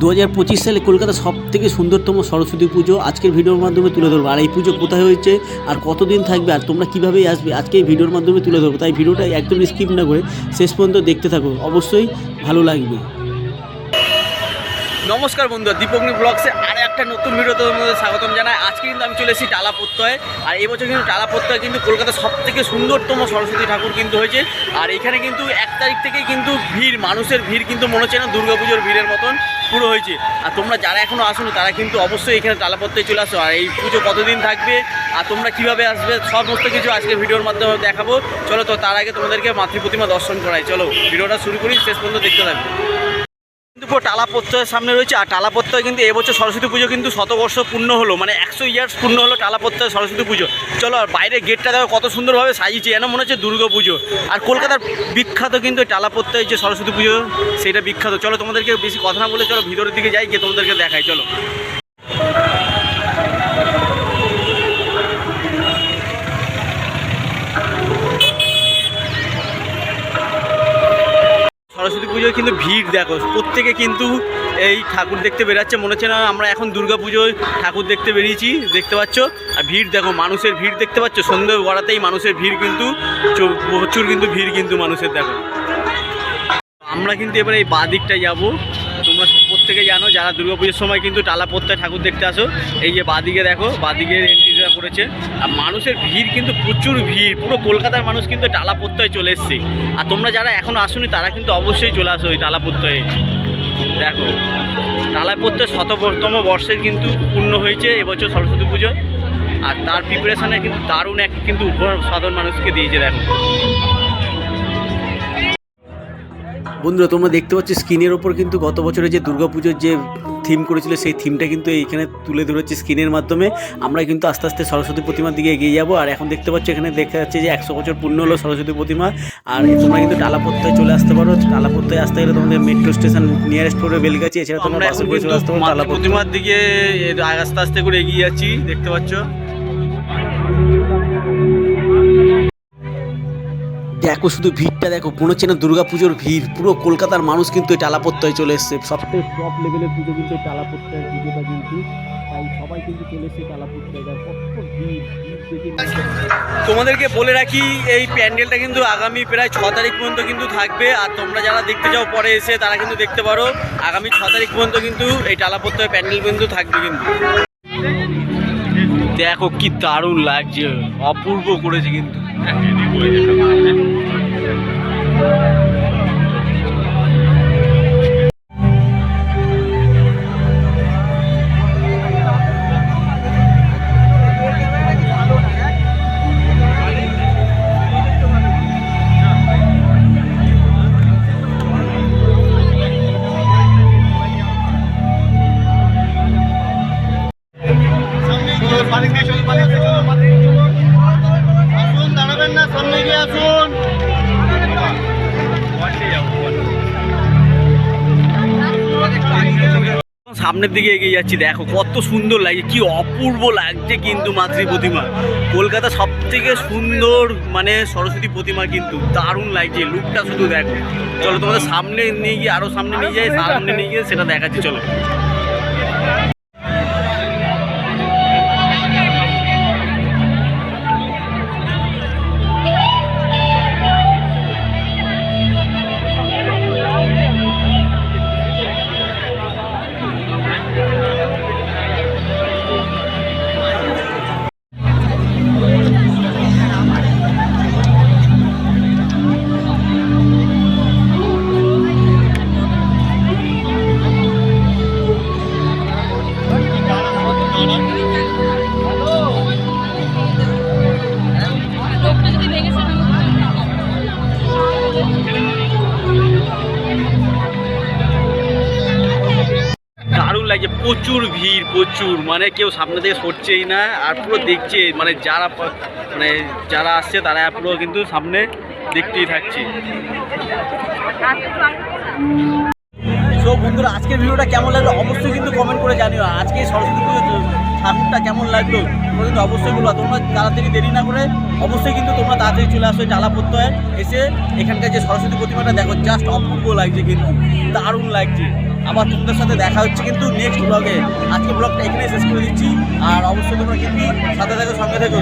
দু হাজার পঁচিশ সালে কলকাতার সব থেকে সুন্দরতম সরস্বতী পুজো আজকের ভিডিওর মাধ্যমে তুলে ধরবো। আর এই পুজো কোথায় হয়েছে, আর কতদিন থাকবে, আর তোমরা কীভাবে আসবে, আজকে এই ভিডিওর মাধ্যমে তুলে ধরবো। তাই ভিডিওটা একদম স্কিপ না করে শেষ পর্যন্ত দেখতে থাকো। অবশ্যই ভালো লাগবে। নমস্কার বন্ধুরা দীপগ্নি ব্লগসে আর একটা নতুন ভিডিওতে তোমাদের স্বাগতম জানাই। আজকে কিন্তু আমি চলে এসেছি টালা প্রত্যয় আর এবছর কিন্তু টালা প্রত্যয় কিন্তু কলকাতার সব থেকে সুন্দরতম সরস্বতী ঠাকুর কিন্তু হয়েছে। আর এখানে কিন্তু এক তারিখ থেকেই কিন্তু ভিড়, মানুষের ভিড় কিন্তু মনে হচ্ছে না, দুর্গাপুজোর ভিড়ের মতন পুরো হয়েছে। আর তোমরা যারা এখনও আসোনি, তারা কিন্তু অবশ্যই এখানে টালা প্রত্যয় চলে আসো। আর এই পুজো কতদিন থাকবে, আর তোমরা কীভাবে আসবে, সমস্ত কিছু আজকে ভিডিওর মাধ্যমে দেখাবো। চলো তো, তার আগে তোমাদেরকে মাতৃ প্রতিমা দর্শন করাই। চলো, ভিডিওটা শুরু করি, শেষ পর্যন্ত দেখতে থাকবে কিন্তু পুরো টালা প্রত্যয়ের সামনে রয়েছে, আর টালা প্রত্যয় কিন্তু এবছর সরস্বতী পুজো কিন্তু শতবর্ষ পূর্ণ হলো মানে একশো ইয়ার্স পূর্ণ হলো টালা প্রত্যয় সরস্বতী পুজো। চলো আর বাইরে গেটটা দেখো কত সুন্দরভাবে সাজিয়েছে, যেন মনে হচ্ছে দুর্গা পুজো। আর কলকাতার বিখ্যাত কিন্তু টালা প্রত্যয় যে সরস্বতী পুজো, সেটা বিখ্যাত। চলো তোমাদেরকে বেশি কথা না বলে চলো ভিতরের দিকে যাই, গিয়ে তোমাদেরকে দেখাই, চলো। পুজোয় কিন্তু ভিড়, দেখো। প্রত্যেকে কিন্তু এই ঠাকুর দেখতে বেরাচ্ছে। মনে হচ্ছে না আমরা এখন দুর্গা পুজোয় ঠাকুর দেখতে বেরিয়েছি, দেখতে পাচ্ছ? আর ভিড়, দেখো, মানুষের ভিড় দেখতে পাচ্ছ? সন্ধ্যে গড়াতেই মানুষের ভিড় কিন্তু প্রচুর কিন্তু ভিড় কিন্তু মানুষের, দেখো। আমরা কিন্তু এবার এই বাঁ বাদিকটা যাব। প্রত্যেকে জানো, যারা দুর্গাপুজোর সময় কিন্তু টালা প্রত্যয় ঠাকুর দেখতে আসো, এই যে বাদিকে দেখো, বাদিকের এন্ট্রিটা করেছে। আর মানুষের ভিড় কিন্তু, প্রচুর ভিড়, পুরো কলকাতার মানুষ কিন্তু টালা প্রত্যয় চলে এসছে। আর তোমরা যারা এখনও আসোনি, তারা কিন্তু অবশ্যই চলে আসো ওই টালা প্রত্যয়ে দেখো, টালা প্রত্যয় শততম বর্ষের কিন্তু পূর্ণ হয়েছে এবছর সরস্বতী পুজো। আর তার প্রিপারেশনে কিন্তু দারুণ এক কিন্তু উপহার সাধারণ মানুষকে দিয়েছে, দেখো। বন্ধুরা তোমরা দেখতে পাচ্ছ স্ক্রিনের ওপর কিন্তু গত বছরে যে দুর্গাপুজোর যে থিম করেছিল সেই থিমটা কিন্তু এইখানে তুলে ধরেছে স্ক্রিনের মাধ্যমে। আমরা কিন্তু আস্তে আস্তে সরস্বতী প্রতিমার দিকে এগিয়ে যাব। আর এখন দেখতে পাচ্ছ এখানে দেখা যাচ্ছে যে একশো বছর পূর্ণ হলো সরস্বতী প্রতিমা। আর তোমরা কিন্তু টালাপত্তায় চলে আসতে পারো। টালাপত্তায় আসতে গেলে তোমাদের মেট্রো স্টেশন নিয়ারেস্ট পড়বে বেলগাছি এছাড়া তোমরা বাসে করে চলে আসতে পারো টালাপত্তা প্রতিমার দিকে আস্তে আস্তে করে এগিয়ে যাচ্ছি দেখতে পাচ্ছ। দেখো শুধু ভিড়টা দেখো মনে হচ্ছে না দুর্গাপুজোর ভিড় পুরো কলকাতার মানুষ কিন্তু এই টালাপত্তায় চলে এসছে। সব থেকে টপ লেভেলের পুজো কিন্তু এই টালাপত্তায় পুজোটা কিন্তু তাই সবাই কিন্তু চলে এসছে টালাপত্তায় দেখে তোমাদেরকে বলে রাখি এই প্যান্ডেলটা কিন্তু আগামী প্রায় ছ তারিখ পর্যন্ত কিন্তু থাকবে আর তোমরা যারা দেখতে যাও পরে এসে তারা কিন্তু দেখতে পারো। আগামী ছ তারিখ পর্যন্ত কিন্তু এই টালাপত্তয় প্যান্ডেল কিন্তু থাকবে কিন্তু। দেখো কি দারুণ লাগছে অপূর্ব করেছে কিন্তু। আসুন সামনের দিকে এগিয়ে যাচ্ছি দেখো কত সুন্দর লাগে কি অপূর্ব লাগছে কিন্তু মাতৃ প্রতিমা। কলকাতা সব থেকে সুন্দর মানে সরস্বতী প্রতিমা কিন্তু দারুণ লাগছে লুকটা শুধু দেখো। চলো তোমাদের সামনে নিয়ে গিয়ে আরও সামনে নিয়ে যাই সামনে নিয়ে গিয়ে সেটা দেখাচ্ছি চলো। লাগছে প্রচুর ভিড়, প্রচুর। মানে কেউ সামনে থেকে সরছেই না, আর পুরো দেখছে মানে যারা মানে যারা আসছে তারা পুরো কিন্তু সামনে দেখতেই থাকছে। সো বন্ধুরা, আজকের ভিডিওটা কেমন লাগল অবশ্যই কিন্তু কমেন্ট করে জানিও। আজকে সরস্বতী পুজো ঠাকুরটা কেমন লাগল তোমরা কিন্তু অবশ্যই বলব তোমরা তাড়াতাড়ি দেরি না করে অবশ্যই কিন্তু তোমরা তাড়াতাড়ি চলে আসো টালা প্রত্যয় এসে এখানকার যে সরস্বতী প্রতিমাটা দেখো জাস্ট অপূর্ব লাগছে কিন্তু, দারুণ লাগছে। আবার তোমাদের সাথে দেখা হচ্ছে কিন্তু নেক্সট ব্লগে আজকে ব্লগটা এখানেই শেষ করে দিচ্ছি। আর অবশ্যই তোমরা কিন্তু সাথে থাকো, সঙ্গে থেকো।